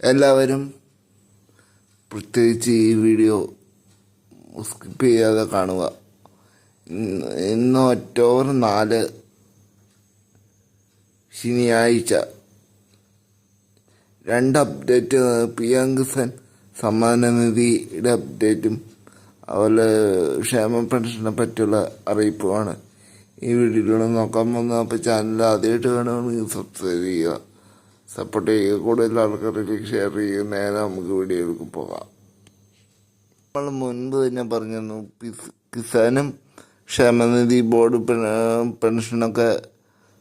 എല്ലാവരും പ്രത്യേകിച്ച് ഈ വീഡിയോ സ്കിപ്പ് ചെയ്യാതെ കാണുക. ഇന്ന് ഒക്ടോബർ നാല് ശനിയാഴ്ച. രണ്ട് അപ്ഡേറ്റ് പി എം കിസാൻ സമ്മാന നിധിയുടെ അപ്ഡേറ്റും അതുപോലെ ക്ഷേമ പെൻഷനെ പറ്റിയുള്ള അറിയിപ്പുമാണ്. ഈ വീഡിയോയിലൂടെ നോക്കാൻ പോകുന്നത് അപ്പോൾ ചാനൽ ആദ്യമായിട്ട് വേണമെങ്കിൽ സബ്സ്ക്രൈബ് ചെയ്യുക. സപ്പോർട്ട് ചെയ്യുക കൂടുതൽ ആൾക്കാരിലേക്ക് ഷെയർ ചെയ്യുക നേരെ നമുക്ക് വീഡിയോയിലേക്ക് പോകാം. നമ്മൾ മുൻപ് തന്നെ പറഞ്ഞിരുന്നു കിസാനും ക്ഷേമനിധി ബോർഡ് പെൻഷനൊക്കെ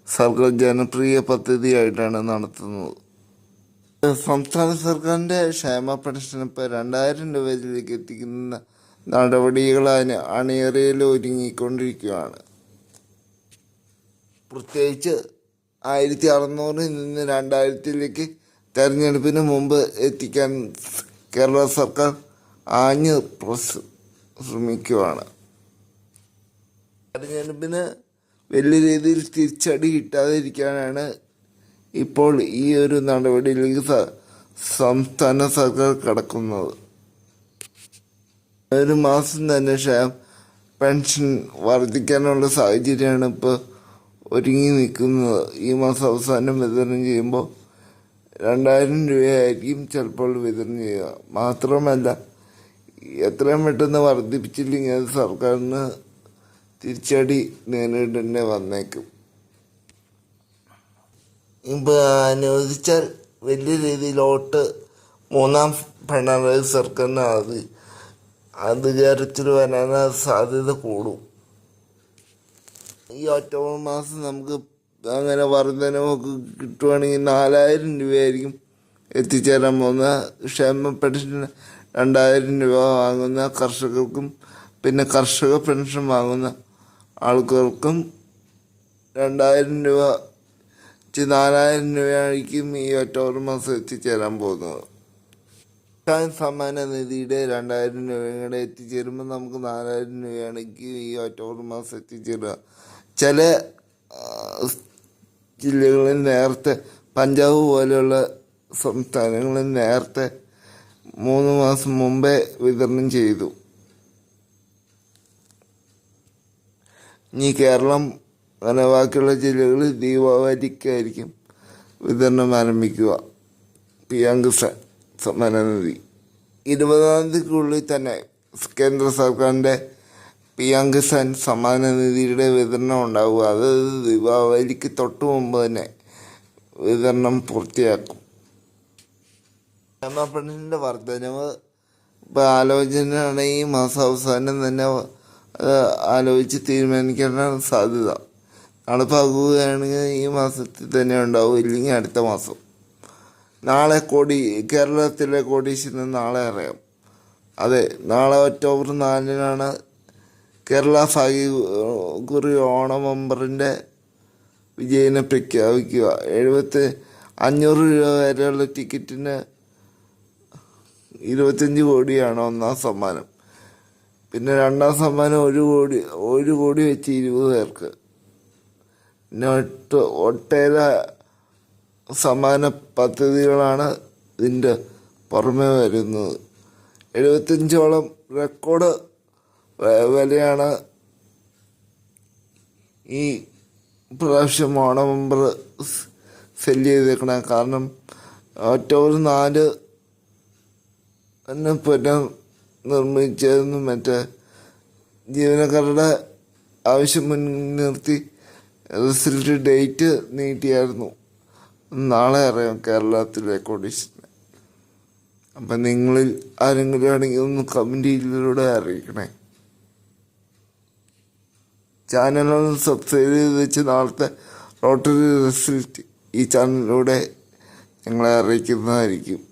സർക്കാർ ജനപ്രിയ പദ്ധതിയായിട്ടാണ് നടത്തുന്നത്. സംസ്ഥാന സർക്കാരിന്റെ ക്ഷേമ പെൻഷൻ ഇപ്പോൾ രണ്ടായിരം രൂപയിലേക്ക് എത്തിക്കുന്ന നടപടികൾ അണി- അണിയറയിൽ ഒരുങ്ങിക്കൊണ്ടിരിക്കുകയാണ്. പ്രത്യേകിച്ച് ആയിരത്തി അറുന്നൂറിൽ നിന്ന് രണ്ടായിരത്തിലേക്ക് തെരഞ്ഞെടുപ്പിന് മുമ്പ് എത്തിക്കാൻ കേരള സർക്കാർ ആഞ്ഞ് പ്രസ് ശ്രമിക്കുകയാണ് തെരഞ്ഞെടുപ്പിന് വലിയ രീതിയിൽ തിരിച്ചടി കിട്ടാതിരിക്കാനാണ് ഇപ്പോൾ ഈ ഒരു നടപടിയിലേക്ക് സംസ്ഥാന സർക്കാർ കടക്കുന്നത്. ഒരു മാസം തന്നെ ക്ഷേമ പെൻഷൻ വർദ്ധിക്കാനുള്ള സാഹചര്യമാണ് ഇപ്പോൾ ഒരുങ്ങി നിൽക്കുന്നത് ഈ മാസം അവസാനം വിതരണം ചെയ്യുമ്പോൾ രണ്ടായിരം രൂപയായിരിക്കും ചിലപ്പോൾ വിതരണം ചെയ്യുക. മാത്രമല്ല എത്രയും പെട്ടെന്ന് വർദ്ധിപ്പിച്ചില്ലെങ്കിൽ അത് സർക്കാരിന് തിരിച്ചടി നേരിടേണ്ടി വന്നേക്കും. ഇപ്പോൾ അനുവദിച്ചാൽ വലിയ രീതിയിലോട്ട് മൂന്നാം പിണറായി സർക്കാരിന് അത് അധികാരത്തിൽ വരാൻ സാധ്യത കൂടും. ഈ ഒക്ടോബർ മാസം നമുക്ക് അങ്ങനെ വർധനമൊക്കെ കിട്ടുവാണെങ്കിൽ നാലായിരം രൂപയായിരിക്കും എത്തിച്ചേരാൻ പോകുന്ന ക്ഷേമ പെൻഷൻ രണ്ടായിരം രൂപ വാങ്ങുന്ന കർഷകർക്കും പിന്നെ കർഷക പെൻഷൻ വാങ്ങുന്ന ആൾക്കാർക്കും രണ്ടായിരം രൂപ നാലായിരം രൂപയായിരിക്കും ഈ ഒക്ടോബർ മാസം എത്തിച്ചേരാൻ പോകുന്നത്. കിസാൻ സമ്മാന നിധിയുടെ രണ്ടായിരം രൂപയും കൂടെ എത്തിച്ചേരുമ്പോൾ നമുക്ക് നാലായിരം രൂപയാണെങ്കിൽ ഈ ഒക്ടോബർ മാസം എത്തിച്ചേരുക. ചില ജില്ലകളിൽ നേരത്തെ പഞ്ചാബ് പോലെയുള്ള സംസ്ഥാനങ്ങളിൽ നേരത്തെ മൂന്ന് മാസം മുമ്പേ വിതരണം ചെയ്തു. ഇനി കേരളം അങ്ങനെ ബാക്കിയുള്ള ജില്ലകളിൽ ദീപാവലിക്കായിരിക്കും വിതരണം ആരംഭിക്കുക. പി എം കിസാൻ സമ്മാനനിധി ഇരുപതാം തീയതിക്കുള്ളിൽ തന്നെ കേന്ദ്ര സർക്കാരിന്റെ പി എം കിസാൻ സമ്മാന നിധിയുടെ വിതരണം ഉണ്ടാവുക. അത് ദീപാവലിക്ക് തൊട്ട് മുമ്പ് തന്നെ വിതരണം പൂർത്തിയാക്കും. പെണ്ണിന്റെ വർധനവ് ഇപ്പോൾ ആലോചനയാണ് ഈ മാസം അവസാനം തന്നെ ആലോചിച്ച് തീരുമാനിക്കാനാണ് സാധ്യത. നടപ്പാക്കുകയാണെങ്കിൽ ഈ മാസത്തിൽ തന്നെ ഉണ്ടാവും. ഇല്ലെങ്കിൽ അടുത്ത മാസം. നാളെ കോടി കേരളത്തിലെ കോടീശ്വരൻ നാളെ അറിയാം. അതെ നാളെ ഒക്ടോബർ നാലിനാണ് കേരള ഭാഗ്യക്കുറി ഓണം ഓണമെമ്പറിന്റെ വിജയനെ പ്രഖ്യാപിക്കുക. എഴുപത്തി അഞ്ഞൂറ് രൂപ വരെയുള്ള ടിക്കറ്റിന് ഇരുപത്തഞ്ച് കോടിയാണ് ഒന്നാം സമ്മാനം. പിന്നെ രണ്ടാം സമ്മാനം ഒരു കോടി ഒരു കോടി വെച്ച് ഇരുപത് പേർക്ക്. പിന്നെ ഒട്ട് ഒട്ടേറെ സമാന പദ്ധതികളാണ് ഇതിന്റെ പുറമെ വരുന്നത്. എഴുപത്തഞ്ചോളം റെക്കോർഡ് വിലയാണ് ഈ പ്രാവശ്യം ഓണം മെമ്പർ സെല്ല് ചെയ്തേക്കണേ. കാരണം ഒക്ടോബർ നാല് തന്നെ പുനർ നിർമ്മിച്ചതെന്നും മറ്റേ ജീവനക്കാരുടെ ആവശ്യം മുൻനിർത്തി റിസൾട്ട് ഡേറ്റ് നീട്ടിയായിരുന്നു. നാളെ അറിയാം കേരളത്തിലെ കോഡീഷൻ അപ്പം നിങ്ങളിൽ ആരെങ്കിലും ആണെങ്കിൽ ഒന്ന് കമന്റിലൂടെ അറിയിക്കണേ. ചാനലൊന്ന് സബ്സ്ക്രൈബ് ചെയ്ത് വെച്ച് നാളത്തെ ലോട്ടറി റിസൾട്ട് ഈ ചാനലിലൂടെ ഞങ്ങളെ അറിയിക്കുന്നതായിരിക്കും.